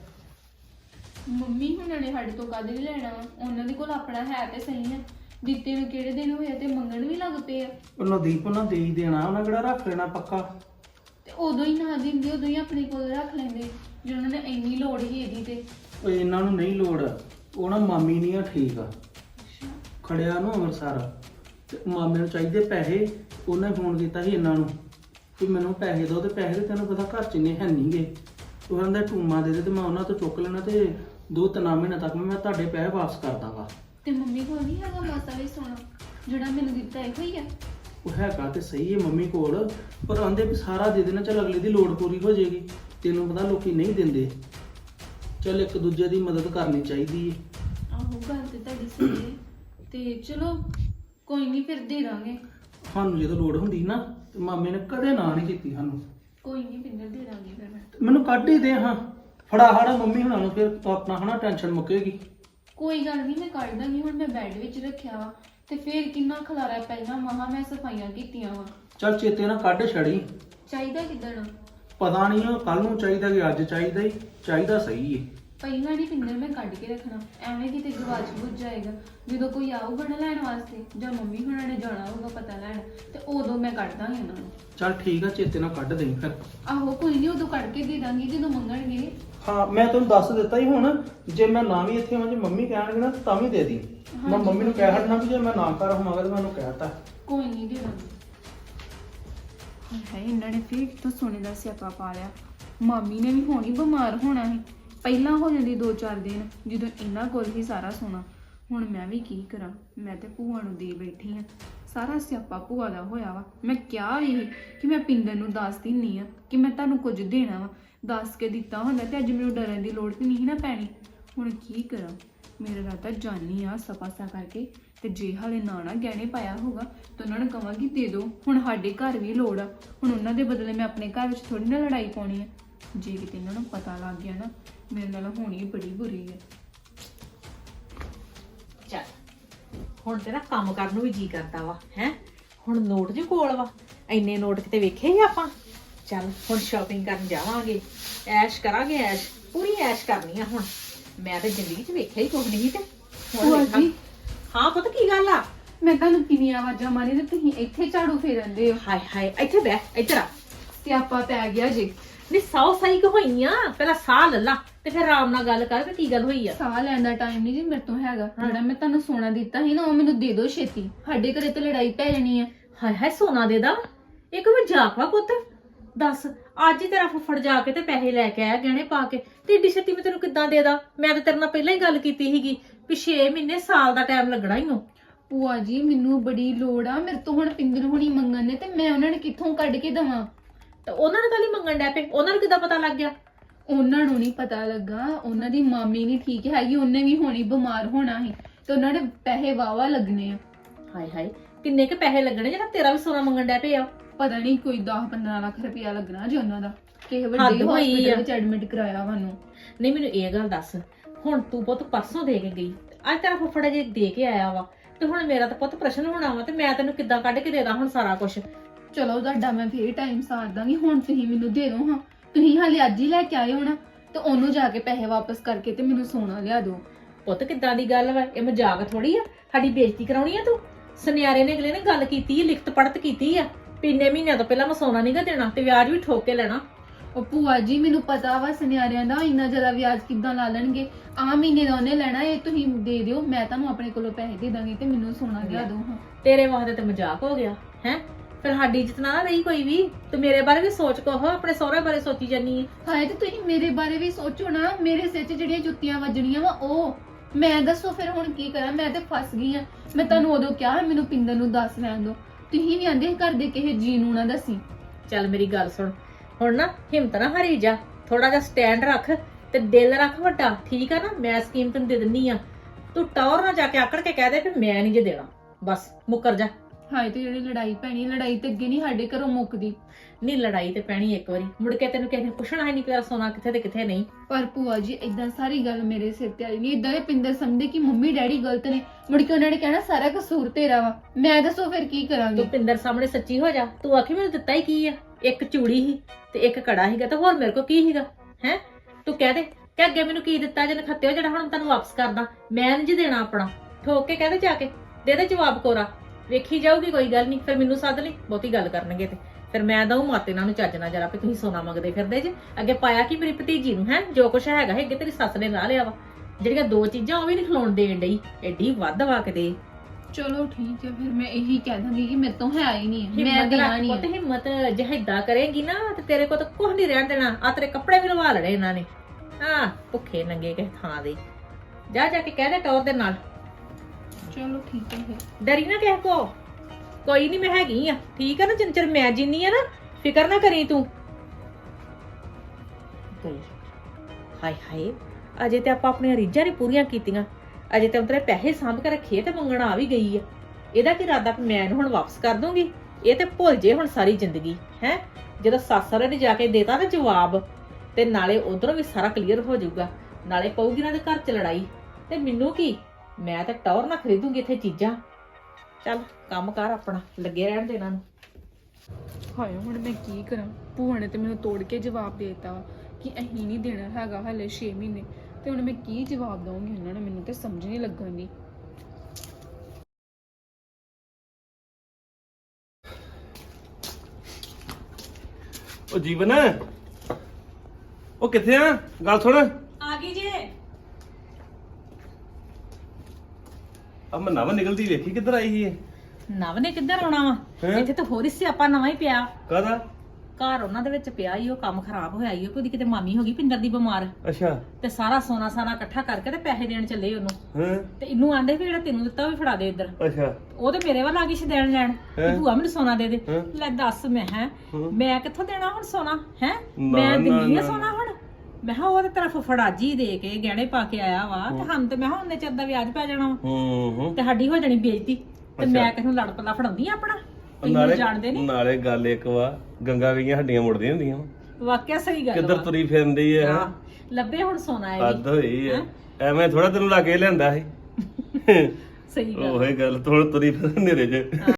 ਮੰਮੀ ਹੁਣਾਂ ਨੇ ਸਾਡੇ ਤੋਂ ਕਾਦੀ ਵੀ ਲੈਣਾ ਵਾ? ਉਹਨਾਂ ਦੇ ਕੋਲ ਆਪਣਾ ਹੈ ਤੇ ਸਹੀ ਆ। ਦਿੱਤੇ ਨੂੰ ਕਿਹੜੇ ਦਿਨ ਹੋਏ ਤੇ ਮੰਗਣ ਵੀ ਲੱਗ ਪਏ ਆ। ਉਹ ਨਵਦੀਪ ਉਹਨਾਂ ਦੇ ਹੀ ਦੇਣਾ ਉਹਨਾਂ ਕਿਹੜਾ ਰੱਖ ਲੈਣਾ ਪੱਕਾ? ਤੇ ਉਦੋਂ ਹੀ ਨਾ ਦਿੰਦੇ ਉਦੋਂ ਹੀ ਆਪਣੇ ਕੋਲ ਰੱਖ ਲੈਂਦੇ ਜੇ ਉਹਨਾਂ ਨੇ ਇੰਨੀ ਲੋੜ ਹੀ ਇਹਦੀ ਤੇ। ਉਹ ਇਹਨਾਂ ਨੂੰ ਨਹੀਂ ਲੋੜ। ਉਹ ਨਾ ਮਾਮੀ ਨਹੀਂ ਆ ਠੀਕ ਆ। ਖੜਿਆ ਨੂੰ ਅੰਮ੍ਰਿਤਸਰ। ਤੇ ਮਾਮੇ ਨੂੰ ਚਾਹੀਦੇ ਪੈਸੇ ਉਹਨੇ ਫੋਨ ਕੀਤਾ ਸੀ ਇਹਨਾਂ ਨੂੰ ਕਿ ਮੈਨੂੰ ਪੈਸੇ ਦਿਓ ਤੇ ਪੈਸੇ ਤੇ ਤੈਨੂੰ ਪਤਾ ਘਰ ਚ ਇੰਨੇ ਹੈ ਨਹੀਂਗੇ ਉਹ ਕਹਿੰਦਾ ਟੂਮਾ ਦੇ ਦੇ ਤੇ ਮੈਂ ਉਹਨਾਂ ਤੋਂ ਚੁੱਕ ਲੈਣਾ ਤੇ ਦੋ ਤਿੰਨ ਮਹੀਨੇ ਤੱਕ ਮੈਂ ਤੁਹਾਡੇ ਪੈਸੇ ਵਾਪਸ ਕਰ ਦਾਂਗਾ। ਤੇ ਮੰਮੀ ਕੋਲ ਨਹੀਂ ਹੈਗਾ ਮਾਸਾ ਵੀ ਸੋਨਾ ਜਿਹੜਾ ਮੈਨੂੰ ਦਿੱਤਾ ਇਹੋ ਹੀ ਆ? ਉਹ ਹੈਗਾ ਤੇ ਸਹੀ ਹੈ ਮੰਮੀ ਕੋਲ ਪਰ ਆਂਦੇ ਵੀ ਸਾਰਾ ਦੇ ਦੇਣਾ ਚੱਲ ਅਗਲੇ ਦੀ ਲੋੜ ਪੂਰੀ ਹੋ ਜਾਏਗੀ ਤੈਨੂੰ ਪਤਾ ਲੋਕੀ ਨਹੀਂ ਦਿੰਦੇ। ਚੱਲ ਇੱਕ ਦੂਜੇ ਦੀ ਮਦਦ ਕਰਨੀ ਚਾਹੀਦੀ ਹੈ। ਆਹੋ ਗੱਲ ਤੇ ਤੁਹਾਡੀ ਸਹੀ ਹੈ। ਤੇ ਚਲੋ ਕੋਈ ਨਹੀਂ ਫਿਰ ਦੇ ਦਾਂਗੇ। ਸਾਨੂੰ ਜਦੋਂ ਲੋੜ ਹੁੰਦੀ ਨਾ ਤੇ ਮਾਮੇ ਨੇ ਕਦੇ ਨਾ ਨਹੀਂ ਕੀਤੀ ਸਾਨੂੰ। ਕੋਈ ਨਹੀਂ ਪਿੰਦਰ ਦੇ ਦਾਂਗੇ ਫਿਰ ਮੈਂ। ਮੈਨੂੰ ਕੱਢ ਹੀ ਦੇ ਹਾਂ। ਫੜਾ ਫੜਾ ਮੰਮੀ ਹੁਣਾਂ ਨੂੰ ਫਿਰ ਆਪਣਾ ਹਨਾ ਟੈਨਸ਼ਨ ਮੁੱਕੇਗੀ। ਕੋਈ ਗੱਲ ਨਹੀਂ ਮੈਂ ਕੱਢ ਦਾਂਗੀ ਹੁਣ ਮੈਂ ਬੈੱਡ ਵਿੱਚ ਰੱਖਿਆ ਵਾ ਤੇ ਫਿਰ ਕਿੰਨਾ ਖਲਾਰਾ ਪਹਿਲਾਂ ਮਹਾ ਮੈਂ ਸਫਾਈਆਂ ਕੀਤੀਆਂ ਵਾ। ਚੱਲ ਚੇਤੇ ਨਾਲ ਕੱਢ ਛੜੀ। ਚਾਹੀਦਾ ਕਿਦਣ? ਪਤਾ ਨਹੀਂ ਉਹ ਕੱਲ ਨੂੰ ਚਾਹੀਦਾ ਕਿ ਅੱਜ ਚਾਹੀਦਾ ਹੀ ਚਾਹੀਦਾ ਸਹੀ ਹੈ ਪਹਿਲਾਂ ਨਹੀਂ ਪਿੰਦਰ ਮੈਂ ਕੱਢ ਕੇ ਰੱਖਣਾ। ਐਵੇਂ ਕਿਤੇ ਗਵਾਚ ਬੁੱਝ ਜਾਏਗਾ। ਜਦੋਂ ਕੋਈ ਆਊਗਾ ਨਾ ਲੈਣ ਵਾਸਤੇ ਜਾਂ ਮੰਮੀ ਹੁਣਾਂ ਨੇ ਜਾਣਾ ਹੋਊਗਾ ਪਤਾ ਲੈਣ ਤੇ ਉਦੋਂ ਮੈਂ ਕੱਢ ਦਾਂਗੀ ਉਹਨਾਂ ਨੂੰ। ਚੱਲ ਠੀਕ ਆ ਚੇਤੇ ਨਾਲ ਕੱਢ ਦੇਈ ਫਿਰ। ਆਹੋ ਕੋਈ ਨਹੀਂ ਉਦੋਂ ਕੱਢ ਕੇ ਦੇ ਦਾਂਗੀ ਜਦੋਂ ਮੰਗਣਗੇ। ਹਾਂ ਮੈਂ ਤੈਨੂੰ ਦੱਸ ਦਿੱਤਾ ਹੀ ਹੁਣ ਜੇ ਮੈਂ ਨਾ ਵੀ ਇੱਥੇ ਆਵਾਂ ਜੇ ਮੰਮੀ ਕਹਿਣਗੇ ਨਾ ਤਾਂ ਵੀ ਦੇ ਦੀ। ਮੈਂ ਹਾਂਜੀ, ਮੰਮੀ ਨੂੰ ਕਹਿ ਹਟਣਾ ਵੀ ਜੇ ਮੈਂ ਨਾ ਕਰ ਹੋਵਾਂਗਾ ਤਾਂ ਮੈਨੂੰ ਕਹਿਤਾ ਕੋਈ ਨਹੀਂ ਦੇ ਦਾਂਗੀ। ਹਾਏ ਇਹਨਾਂ ਨੇ ਫਿਰ ਕਿਤੋਂ ਸੋਨੇ ਦਾ ਸਿਆਪਾ ਪਾ ਲਿਆ? ਮਾਮੀ ਨੇ ਵੀ ਹੋਣੀ ਬਿਮਾਰ ਹੋਣਾ ਸੀ। ਪਹਿਲਾਂ ਹੋ ਜਾਂਦੀ 2-4 ਦਿਨ, ਜਦੋਂ ਇਹਨਾਂ ਕੋਲ ਹੀ ਸਾਰਾ ਸੋਨਾ। ਹੁਣ ਮੈਂ ਵੀ ਕੀ ਕਰਾਂ? ਮੈਂ ਤੇ ਭੂਆ ਨੂੰ ਦੇ ਬੈਠੀ ਆ। ਸਾਰਾ ਸਿਆਪਾ ਭੂਆ ਦਾ ਹੋਇਆ ਵਾ। ਮੈਂ ਕਿਹਾ ਵੀ ਸੀ ਕਿ ਮੈਂ ਪਿੰਦਰ ਨੂੰ ਦੱਸ ਦਿੰਨੀ ਆ ਕਿ ਮੈਂ ਤੁਹਾਨੂੰ ਕੁਝ ਦੇਣਾ ਵਾ। ਦੱਸ ਕੇ ਦਿੱਤਾ ਹੁੰਦਾ ਤੇ ਅੱਜ ਮੈਨੂੰ ਡਰਨ ਦੀ ਲੋੜ ਵੀ ਨਹੀਂ ਸੀ ਨਾ ਪੈਣੀ। ਹੁਣ ਕੀ ਕਰਾਂ? ਮੇਰਾ ਰਾਤਾ ਜਾਨੀ ਆ ਸਪਾਸਾ ਕਰਕੇ ਤੇ ਜੇ ਹਾਲੇ ਨਾ ਨਾ ਗਹਿਣੇ ਪਾਇਆ ਹੋਗਾ ਤਾਂ ਉਹਨਾਂ ਨੂੰ ਕਵਾਂਗੀ ਦੇ ਦਿਓ ਹੁਣ ਸਾਡੇ ਘਰ ਵੀ ਲੋੜ ਆ। ਹੁਣ ਉਹਨਾਂ ਦੇ ਬਦਲੇ ਮੈਂ ਆਪਣੇ ਘਰ ਵਿੱਚ ਥੋੜੀ ਨਾ ਲੜਾਈ ਪਾਉਣੀ ਆ। ਜੇ ਕਿਤੇ ਇਹਨਾਂ ਨੂੰ ਪਤਾ ਲੱਗ ਗਿਆ ਨਾ ਮੇਰੇ ਨਾਲ ਹੋਣੀ ਬੜੀ ਬੁਰੀ ਹੈ ਚੱਲ ਹੁਣ ਤੇ ਨਾ ਕੰਮ ਕਰਨ ਨੂੰ ਵੀ ਜੀ ਕਰਦਾ ਵਾ ਹੈ? ਹੁਣ ਨੋਟ ਜੀ ਕੋਲ ਵਾ ਇੰਨੇ ਨੋਟ ਕਿਤੇ ਵੇਖੇ ਹੀ ਆਪਾਂ? ਚੱਲ ਹੁਣ ਸ਼ਾਪਿੰਗ ਕਰਨ ਜਾਵਾਂਗੇ। ਐਸ਼ ਕਰਾਂਗੇ ਐਸ਼ ਪੂਰੀ ਐਸ਼ ਕਰਨੀ ਆ ਹੁਣ। ਮੈਂ ਤੇ ਜ਼ਿੰਦਗੀ 'ਚ ਵੇਖਿਆ ਹੀ ਕੁਝ ਨਹੀਂ ਤੇ। ਹੁਣ ਭੂਆ ਵੇਖਾਂ। ਜੀ। ਹਾਂ ਪੁੱਤ ਕੀ ਗੱਲ ਆ? ਮੈਂ ਤੁਹਾਨੂੰ ਕਿੰਨੀਆਂ ਆਵਾਜ਼ਾਂ ਮਾਰੀ ਤੇ ਤੁਸੀਂ ਇੱਥੇ ਝਾੜੂ ਫੇਰਨਦੇ ਹੋ। ਹਾਏ ਹਾਏ ਇੱਥੇ ਬਹਿ ਇੱਧਰ ਆ। ਸਿਆਪਾ ਪੈ ਗਿਆ ਜੀ। ਨੀ ਸੌ ਸਹੀ ਕਿ ਹੋਈਆਂ ਪਹਿਲਾਂ ਸਾਹ ਲੱਲਾ ਤੇ ਫਿਰ ਆਰਾਮ ਨਾਲ ਗੱਲ ਕਰ ਵੀ ਕੀ ਗੱਲ ਹੋਈ ਆ। ਸਾਹ ਲੈਣ ਦਾ ਟਾਈਮ ਨਹੀਂ ਜੀ ਮੇਰੇ ਤੋਂ ਹੈਗਾ। ਜਿਹੜਾ ਮੈਂ ਤੁਹਾਨੂੰ ਸੋਨਾ ਦਿੱਤਾ ਸੀ ਨਾ ਉਹ ਮੈਨੂੰ ਦੇ ਦਿਓ ਛੇਤੀ। ਸਾਡੇ ਘਰੇ ਤੇ ਲੜਾਈ ਪੈ ਜਾਣੀ ਆ। ਹਾਏ ਹਾਏ ਸੋਨਾ ਦੇ ਦਾ? ਇੱਕ ਮਜ਼ਾਕ ਵਾ ਪੁੱਤ। ਦੱਸ ਅੱਜ ਹੀ ਤੇਰਾ ਫੁੱਫੜ ਜਾ ਕੇ ਤੇ ਪੈਸੇ ਲੈ ਕੇ ਆਇਆ ਗਹਿਣੇ ਪਾ ਕੇ। ਤੇ ਏਡੀ ਛੇਤੀ ਮੈਂ ਤੈਨੂੰ ਕਿੱਦਾਂ ਦੇ ਦਾਂ? ਮੈਂ ਤਾਂ ਤੇਰੇ ਨਾਲ ਪਹਿਲਾਂ ਹੀ ਗੱਲ ਕੀਤੀ ਸੀਗੀ ਵੀ 6 ਮਹੀਨੇ ਸਾਲ ਦਾ ਟਾਈਮ ਲੱਗਣਾ ਹੀ ਨੂੰ ਭੂਆ ਜੀ ਮੈਨੂੰ ਬੜੀ ਲੋੜ ਆ। ਮੇਰੇ ਤੋਂ ਹੁਣ ਪਿੰਦਰ ਹੁਣੀ ਮੰਗਣ ਨੇ ਤੇ ਮੈਂ ਉਹਨਾਂ ਨੂੰ ਕਿੱਥੋਂ ਕੱਢ ਕੇ ਦਵਾਂ? ਤੇ ਉਹਨਾਂ ਨੇ ਕਾਲੀ ਮੰਗਣ ਡੈ ਪਏ ਉਹਨਾਂ ਨੂੰ ਕਿੱਦਾਂ ਪਤਾ ਲੱਗ ਗਿਆ? ਉਹਨਾਂ ਨੂੰ ਨਹੀਂ ਪਤਾ ਲੱਗਾ ਉਹਨਾਂ ਦੀ ਮਾਮੀ ਨਹੀਂ ਠੀਕ ਹੈਗੀ ਉਹਨੇ ਵੀ ਹੋਣੀ ਬਿਮਾਰ ਹੋਣਾ ਸੀ ਤੇ ਉਹਨਾਂ ਦੇ ਪੈਸੇ ਵਾਵਾ ਲੱਗਣੇ ਆ। ਹਾਏ ਹਾਏ ਕਿੰਨੇ ਕ ਪੈਸੇ ਲੱਗਣੇ ਜਿਹੜਾ ਤੇਰਾ ਵੀ ਸੋਨਾ ਮੰਗਣ ਡੈ ਪਏ ਆ ਪਤਾ ਨਹੀਂ ਕੋਈ 10-15 ਲੱਖ ਰੁਪਇਆ ਲੱਗਣਾ ਜੀ ਉਹਨਾਂ ਦਾ। ਕਿਸੇ ਵੱਡੇ ਹੋਈ ਹਸਪੀਟਲ ਆ। ਵਿੱਚ ਐਡਮਿਟ ਕਰਾਇਆ ਵਾਨੂੰ ਨਹੀਂ ਮੈਨੂੰ ਇਹ ਗੱਲ ਦੱਸ ਹੁਣ ਤੂੰ ਪੁੱਤ ਪਰਸੋਂ ਦੇ ਕੇ ਗਈ ਅੱਜ ਤੇਰਾ ਫੁੱਫੜ ਜੇ ਦੇ ਕੇ ਆਇਆ ਵਾ ਤੇ ਹੁਣ ਮੇਰਾ ਤਾਂ ਪੁੱਤ ਪ੍ਰਸ਼ਨ ਹੋਣਾ ਵਾ ਤੇ ਮੈਂ ਤੈਨੂੰ ਕਿੱਦਾਂ ਕੱਢ ਕੇ ਦੇ ਦਾਂ ਹੁਣ ਸਾਰਾ ਕੁਝ ਚਲੋ ਤੁਹਾਡਾ ਮੈਂ ਫੇਰ ਟਾਈਮ ਸਾਰ ਦਾਂਗੀ ਹੁਣ ਤੁਸੀਂ ਮੈਨੂੰ ਦੇ ਦਿਓ ਹਾਂ। ਤੁਸੀਂ ਹਾਲੇ ਅੱਜ ਹੀ ਲੈ ਕੇ ਆਏ ਹੋ ਨਾ ਤੇ ਉਹਨੂੰ ਜਾ ਕੇ ਪੈਸੇ ਵਾਪਸ ਕਰਕੇ ਤੇ ਮੈਨੂੰ ਸੋਨਾ ਲਿਆ ਦਿਓ। ਪੁੱਤ ਕਿੱਦਾਂ ਦੀ ਗੱਲ ਵਾ? ਇਹ ਮਜ਼ਾਕ ਥੋੜੀ ਆ। ਸਾਡੀ ਬੇਇੱਜ਼ਤੀ ਕਰਾਉਣੀ ਆ ਤੂੰ? ਸੁਨਿਆਰੇ ਨੇ ਅਗਲੇ ਨੇ ਗੱਲ ਕੀਤੀ ਲਿਖਤ ਪੜਤ ਕੀਤੀ ਆ। ਪਿੰਨੇ ਮਹੀਨਿਆਂ ਤੋਂ ਪਹਿਲਾਂ ਮੈਂ ਸੋਨਾ ਨਹੀਂਗਾ ਦੇਣਾ ਤੇ ਵਿਆਜ ਵੀ ਠੋਕ ਕੇ ਲੈਣਾ। ਉਹ ਭੂਆ ਜੀ ਮੈਨੂੰ ਪਤਾ ਵਾ ਸੁਨਿਆਰਿਆਂ ਦਾ ਇੰਨਾ ਜ਼ਿਆਦਾ ਵਿਆਜ ਕਿੱਦਾਂ ਲਾ ਲੈਣਗੇ। ਆ ਮਹੀਨੇ ਦਾ ਉਹਨੇ ਲੈਣਾ ਇਹ ਤੁਸੀਂ ਦੇ ਦਿਓ ਮੈਂ ਤੁਹਾਨੂੰ ਆਪਣੇ ਕੋਲੋਂ ਪੈਸੇ ਦੇ ਦਾਂਗੀ ਤੇ ਮੈਨੂੰ ਸੋਨਾ ਲਿਆ ਦਿਓ ਹਾਂ। ਤੇਰੇ ਵਾਸਤੇ ਤੇ ਮਜ਼ਾਕ ਹੋ ਗਿਆ ਹੈ? ਫਿਰ ਸਾਡੀ ਇੱਜ਼ਤ ਨਾ ਨਾ ਰਹੀ ਕੋਈ ਵੀ ਤੇ ਮੇਰੇ ਬਾਰੇ ਵੀ ਸੋਚ ਕੋ ਆਪਣੇ ਸਹੁਰੇ ਬਾਰੇ ਸੋਚੀ ਜਾਨੀ ਹਾਏ ਤੇ ਤੁਸੀਂ ਮੇਰੇ ਬਾਰੇ ਵੀ ਸੋਚੋ ਨਾ ਮੇਰੇ ਸਿਰ 'ਚ ਜਿਹੜੀਆਂ ਜੁੱਤੀਆਂ ਵੱਜਣੀਆਂ ਵਾ ਉਹ। ਮੈਂ ਦੱਸੋ ਫਿਰ ਹੁਣ ਕੀ ਕਰਾਂ ਮੈਂ ਤੇ ਫਸ ਗਈ ਆ। ਮੈਂ ਤੁਹਾਨੂੰ ਉਦੋਂ ਕਿਹਾ ਮੈਨੂੰ ਪਿੰਦਰ ਨੂੰ ਦੱਸ ਲੈਣ ਦਿਓ। ਤੁਸੀਂ ਵੀ ਆਂਦੇ ਘਰ ਦੇ ਕਿਸੇ ਜੀ ਨੂੰ ਨਾ ਦੱਸੀ। ਚੱਲ ਮੇਰੀ ਗੱਲ ਸੁਣ ਹੁਣ ਨਾ ਹਿੰਮਤ ਨਾ ਹਾਰੀ ਜਾ ਥੋੜਾ ਜਿਹਾ ਸਟੈਂਡ ਰੱਖ ਤੇ ਦਿਲ ਰੱਖ ਵੱਡਾ ਠੀਕ ਆ ਨਾ? ਮੈਂ ਸਕੀਮ ਤੈਨੂੰ ਦੇ ਦਿੰਨੀ ਆ। ਤੂੰ ਟੌਰ ਨਾ ਜਾ ਕੇ ਆਕੜ ਕੇ ਕਹਿ ਦੇ ਵੀ ਮੈਂ ਨਹੀਂ ਜੇ ਦੇਣਾ। ਬਸ ਮੁੱਕਰ ਜਾ। ਹਾਏ ਤੇ ਜਿਹੜੀ ਲੜਾਈ ਪੈਣੀ ਲੜਾਈ ਤੇ ਅੱਗੇ ਨਹੀਂ ਸਾਡੇ ਘਰੋਂ ਮੁੱਕਦੀ। ਨਹੀਂ ਲੜਾਈ ਤੇ ਪੈਣੀ ਇੱਕ ਵਾਰੀ। ਮੁੜ ਕੇ ਤੈਨੂੰ ਕਿਸੇ ਨੇ ਪੁੱਛਣਾ ਹੀ ਨਹੀਂ ਕਿ ਸੋਨਾ ਕਿੱਥੇ ਤੇ ਕਿੱਥੇ ਨਹੀਂ। ਪਰ ਭੂਆ ਜੀ ਇਦਾਂ ਸਾਰੀ ਗੱਲ ਮੇਰੇ ਸਿਰ ਤੇ ਆਈ ਨਹੀਂ। ਇਦਾਂ ਦੇ ਪਿੰਦਰ ਸਮਝਦੇ ਕਿ ਮੰਮੀ ਡੈਡੀ ਗਲਤ ਨੇ। ਮੁੜ ਕੇ ਉਹਨਾਂ ਨੇ ਕਹਿਣਾ ਸਾਰਾ ਕਸੂਰ ਤੇਰਾ ਵਾ। ਮੈਂ ਦੱਸੋ ਫਿਰ ਕੀ ਕਰਾਂਗੀ? ਤੂੰ ਪਿੰਦਰ ਸਾਹਮਣੇ ਸੱਚੀ ਹੋ ਜਾ। ਤੂੰ ਆਖੀ ਮੈਨੂੰ ਦਿੱਤਾ ਹੀ ਕੀ ਆ? ਇੱਕ ਚੂੜੀ ਸੀ ਤੇ ਇੱਕ ਕੜਾ ਸੀਗਾ ਤੇ ਹੋਰ ਮੇਰੇ ਕੋ ਕੀ ਸੀਗਾ? ਹੈ? ਤੂੰ ਕਹਿ ਦੇ ਕਿ ਅੱਗੇ ਮੈਨੂੰ ਕੀ ਦਿੱਤਾ ਜਨ ਖੱਤਿਓ ਜਿਹੜਾ ਹੁਣ ਤੈਨੂੰ ਵਾਪਸ ਕਰਦਾ? ਮੈਂ ਨਹੀਂ ਜੀ ਦੇਣਾ ਆਪਣਾ। ਠੋਕ ਕੇ ਕਹਿ ਦੇ ਜਾ ਕੇ। ਦੇ ਦੇ ਜਵਾਬ ਕੋਰਾ। ਵੇਖੀ ਜਾਊਗੀ ਕੋਈ ਗੱਲ ਨਹੀਂ ਫਿਰ ਮੈਨੂੰ ਸੱਦ ਲਈ ਬਹੁਤੀ ਗੱਲ ਕਰਨਗੇ ਤੇ। ਫਿਰ ਮੈਂ ਦਊ ਮਾਤੇ ਇਹਨਾਂ ਨੂੰ ਚੱਜ ਨਾ ਜਰਾ ਵੀ ਤੁਸੀਂ ਸੋਨਾ ਮੰਗਦੇ ਫਿਰਦੇ ਜੇ। ਅੱਗੇ ਪਾਇਆ ਕੀ ਮੇਰੀ ਭਤੀਜੀ ਨੂੰ ਹੈ? ਜੋ ਕੁਛ ਹੈਗਾ ਹੈ ਅੱਗੇ ਤੇਰੀ ਸੱਸ ਨੇ ਲਾ ਲਿਆ ਵਾ। ਜਿਹੜੀਆਂ ਦੋ ਚੀਜ਼ਾਂ ਉਹ ਵੀ ਨਹੀਂ ਖਲੋਣ ਦੇਣ ਡਈ ਐਡੀ ਵੱਧ ਵਾ ਕਿਤੇ। ਚਲੋ ਠੀਕ ਹੈ ਫਿਰ ਮੈਂ ਇਹੀ ਕਹਿ ਦਾਂਗੀ ਕਿ ਮੇਰੇ ਤੋਂ ਹੈ ਹੀ ਨਹੀਂ ਹੈ। ਮੈਂ ਹਿੰਮਤ ਦੇਣਾ ਰੱਖ ਨਹੀਂ ਪੁੱਤ ਹੈ। ਹਿੰਮਤ ਜਹਿਦਾ ਕਰੇਗੀ ਨਾ ਤੇ ਤੇਰੇ ਕੋਲ ਤਾਂ ਕੁਝ ਨਹੀਂ ਰਹਿਣ ਦੇਣਾ ਆ ਤੇਰੇ ਕੱਪੜੇ ਵੀ ਲਵਾ ਲੈਣੇ ਇਹਨਾਂ ਨੇ। ਹਾਂ ਭੁੱਖੇ ਨੰਗੇ ਕਿਸੇ ਥਾਂ ਦੇ। ਜਾ ਜਾ ਕੇ ਕਹਿ ਦੇ ਟੌਰ ਦੇ ਨਾਲ। ਚਲੋ ਠੀਕ ਹੈ ਫਿਰ ਡਰੀ ਨਾ ਕਿਸੇ ਕੋ। ਕੋਈ ਨਹੀਂ ਮੈਂ ਹੈਗੀ ਆ। ਠੀਕ ਆ ਨਾ ਜਿੰਨ ਚਿਰ ਮੈਂ ਜਿੰਨੀ ਆ ਨਾ ਫਿਕਰ ਨਾ ਕਰੀ ਤੂੰ। ਗਈ ਹਾਏ ਹਾਏ ਅਜੇ ਤੇ ਆਪਾਂ ਆਪਣੀਆਂ ਰੀਝਾਂ ਨਹੀਂ ਪੂਰੀਆਂ ਕੀਤੀਆਂ। ਅਜੇ ਤੇ ਤੇਰੇ ਪੈਸੇ ਸਾਂਭ ਕੇ ਰੱਖੇ ਤੇ ਮੰਗਣ ਆ ਵੀ ਗਈ ਆ। ਇਹਦਾ ਕੀ ਇਰਾਦਾ ਕਿ ਮੈਂ ਇਹਨੂੰ ਹੁਣ ਵਾਪਸ ਕਰ ਦੂੰਗੀ? ਇਹ ਤੇ ਭੁੱਲ ਜੇ ਹੁਣ ਸਾਰੀ ਜ਼ਿੰਦਗੀ ਹੈ? ਜਦੋਂ ਸੱਸਰੇ ਨੇ ਜਾ ਕੇ ਦੇਤਾ ਨਾ ਜਵਾਬ ਤੇ ਨਾਲੇ ਉਧਰੋਂ ਵੀ ਸਾਰਾ ਕਲੀਅਰ ਹੋ ਜਾਊਗਾ। ਨਾਲੇ ਪਊਗੀ ਨਾ ਦੇ ਘਰ ਚ ਲੜਾਈ। ਤੇ ਮੈਨੂੰ ਕੀ? ਮੈਂ ਤਾਂ ਟੌਰ ਨਾ ਖਰੀਦੂੰਗੀ ਇੱਥੇ ਚੀਜ਼ਾਂ। ਚੱਲ ਕੰਮ ਕਰ ਆਪਣਾ ਲੱਗੇ ਰਹਿਣ ਦੇ ਇਹਨਾਂ ਨੂੰ। ਹਾਏ ਹੁਣ ਮੈਂ ਕੀ ਕਰਾਂ? ਭੂਆ ਨੇ ਤੇ ਮੈਨੂੰ ਤੋੜ ਕੇ ਜਵਾਬ ਦੇ ਦਿੱਤਾ ਕਿ ਅਹੀਂ ਨਹੀਂ ਦੇਣਾ ਹੈਗਾ ਹਲੇ 6 ਮਹੀਨੇ। ਤੇ ਹੁਣ ਮੈਂ ਕੀ ਜਵਾਬ ਦਵਾਂਗੀ ਉਹਨਾਂ ਨੂੰ ਮੈਨੂੰ ਤੇ ਸਮਝ ਨਹੀਂ ਲੱਗਣ ਦੀ। ਉਹ ਜੀਵਨ ਉਹ ਕਿੱਥੇ ਆ? ਗੱਲ ਸੁਣ ਆ ਗਈ ਜੇ ਆ ਮੈਂ ਨਵਾਂ ਨਿਕਲਦੀ ਵੇਖੀ ਕਿੱਧਰ ਆਈ ਸੀ ਇਹ? ਨਵ ਨੇ ਕਿੱਧਰ ਆਉਣਾ ਵਾ? ਹੈਂ? ਇੱਥੇ ਤਾਂ ਹੋਰ ਹੀ ਸਿਆਪਾ ਨਵਾਂ ਹੀ ਪਿਆ। ਕਾਹਦਾ? ਘਰ ਉਹਨਾਂ ਦੇ ਵਿੱਚ ਪਿਆ ਹੀ ਉਹ ਕੰਮ ਖਰਾਬ ਹੋਇਆ ਹੀ ਉਹ ਕੋਈ ਕਿਤੇ ਮਾਮੀ ਹੋ ਗਈ ਪਿੰਦਰ ਦੀ ਬਿਮਾਰ। ਅੱਛਾ। ਤੇ ਸਾਰਾ ਸੋਨਾ ਸਾਨਾ ਇਕੱਠਾ ਕਰਕੇ ਤੇ ਪੈਸੇ ਦੇਣ ਚੱਲੇ ਉਹਨੂੰ। ਹਾਂ? ਤੇ ਇਹਨੂੰ ਆਂਦੇ ਵੀ ਜਿਹੜਾ ਤੈਨੂੰ ਦਿੱਤਾ ਉਹ ਵੀ ਫੜਾ ਦੇ ਇੱਧਰ। ਅੱਛਾ। ਉਹ ਤੇ ਮੇਰੇ ਵੱਲ ਆ ਗਈ ਛਦੈਣ ਲੈਣ। ਵੀ ਹੈਂ? ਭੂਆ ਮੈਨੂੰ ਸੋਨਾ ਦੇ ਦੇ। ਹੈਂ? ਲੈ ਦੱਸ ਮੈਂ ਹੈ? ਹਾਂ। ਮੈਂ ਕਿੱਥੋਂ ਦੇਣਾ ਹੁਣ ਸੋਨਾ? ਹੈ? ਨਾ, ਮੈਂ ਨਾ, ਦਿੰਦੀ ਆ ਨਾ, ਸੋਨਾ ਹੁਣ? ਮੈਂ ਕਿਹਾ ਉਹ ਤੇ ਤੇਰਾ ਫਫੜਾਜੀ ਦੇ ਕੇ ਗਹਿਣੇ ਪਾ ਕੇ ਆਇਆ ਵਾ ਤੇ ਹਮ ਤੇ ਮੈਂ ਕਿਹਾ ਉਹਨੇ ਚਿਰ ਦਾ ਵਿਆਜ ਪੈ ਜਾਣਾ ਵਾ। ਹੂੰ ਹੂੰ। ਤੇ ਸਾਡੀ ਹੋ ਜਾਣੀ ਬੇਇੱਜ਼ਤੀ। ਤੇ। ਮੈਂ ਕਿਸ ਨੂੰ ਲੜ ਪੱਲਾ ਫੜਾਉਂਦੀ ਆ ਆਪਣਾ। ਤੁਸੀਂ ਨਾਲੇ ਜਾਣਦੇ ਨਹੀਂ ਨਾਲੇ ਗੱਲ ਇੱਕ ਵਾ ਗੰਗਾ ਗਈਆਂ ਹੱਡੀਆਂ ਮੁੜਦੀਆਂ ਹੁੰਦੀਆਂ ਵਾਂ। ਵਾਕਿਆ ਸਹੀ ਗੱਲ ਕਿੱਧਰ। ਤੁਰੀ ਫਿਰਦੀ ਐ ਹਾਂ, ਲੱਭੇ ਹੁਣ ਸੋਨਾ ਇਹ ਹੱਦ ਵੀ ਹੋਈ ਐ। ਐਵੇਂ ਥੋੜਾ ਤੈਨੂੰ ਲਾ ਕੇ ਲਿਆਂਦਾ ਸੀ। ਸਹੀ ਗੱਲ। ਉਹੀ ਗੱਲ ਥੋੜਾ ਤੁਰੀ ਫਿਰ ਨੇਰੇ 'ਚ।